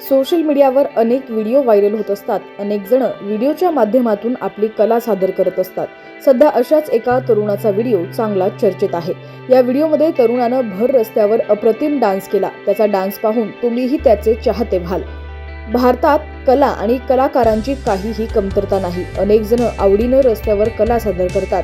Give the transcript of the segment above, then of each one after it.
Social मीडियावर अनेक video viral होत असतात. अनेक जण व्हिडिओच्या माध्यमातून आपली कला सादर करत असतात. सध्या अशाच एका तरुणाचा व्हिडिओ चांगला चर्चेत आहे. या व्हिडिओमध्ये तरुणानं भर रस्त्यावर अप्रतिम डान्स केला. त्याचा डान्स पाहून तुम्हीही त्याचे चाहते व्हाल. भारतात कला आणि कलाकारांची काहीही कमतरता नाही. अनेक जण आवडीनं रस्त्यावर कला सादर करतात.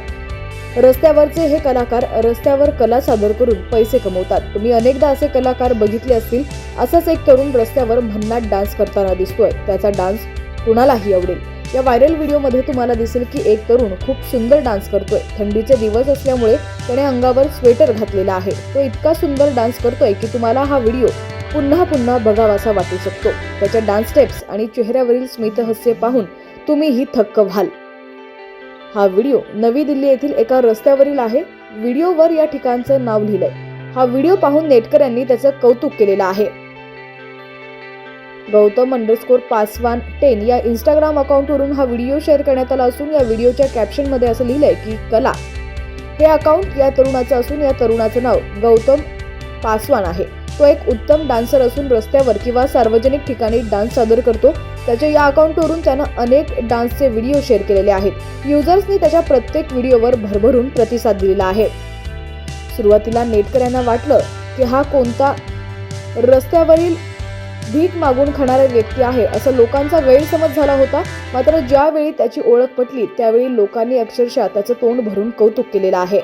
रस्त्यावरचे हे कलाकार रस्त्यावर कला सादर करून पैसे कमवतात. तुम्ही अनेकदा असे कलाकार बघितले असतील असाच एक तरुण रस्त्यावर भन्नाट डान्स करताना दिसतोय. त्याचा डान्स कुणालाही आवडेल. या व्हायरल व्हिडिओमध्ये तुम्हाला दिसेल की एक तरुण खूप सुंदर डान्स करतोय. थंडीचे दिवस असल्यामुळे त्याने अंगावर स्वेटर घातलेला आहे. तो इतका सुंदर डान्स करतोय की तुम्हाला हा व्हिडिओ पुन्हा पुन्हा बघावासा वाटू शकतो. त्याच्या डान्स स्टेप्स आणि चेहऱ्यावरील स्मितहास्य पाहून तुम्हीही थक्क व्हाल. हा व्हिडिओ नवी दिल्ली येथील एका रस्त्यावरील आहे. व्हिडिओवर या ठिकाणचं नाव लिहिलंय. हा व्हिडिओ पाहून नेटकऱ्यांनी त्याचं कौतुक केलेलं आहे. गौतम अंडरस्कोर पासवान टेन या इंस्टाग्राम अकाउंटवरून हा व्हिडिओ शेअर करण्यात आला असून या व्हिडिओच्या कॅप्शनमध्ये असं लिहिलंय की कला. हे अकाउंट या तरुणाचं असून या तरुणाचं नाव गौतम पासवान आहे. तो एक उत्तम डान्सर असून रस्त्यावर किंवा सार्वजनिक ठिकाणी डान्स सादर करतो. त्याच्या या अकाउंटवरून त्यानं अनेक डान्सचे व्हिडिओ शेअर केलेले आहेत. युजर्सनी त्याच्या प्रत्येक व्हिडिओवर भरभरून प्रतिसाद दिलेला आहे. सुरुवातीला नेटकऱ्यांना वाटलं की हा कोणता रस्त्यावरील भीक मागून खाणारा व्यक्ती आहे असं लोकांचा गैरसमज झाला होता. मात्र ज्यावेळी त्याची ओळख पटली त्यावेळी लोकांनी अक्षरशः त्याचं तोंड भरून कौतुक केलेलं आहे.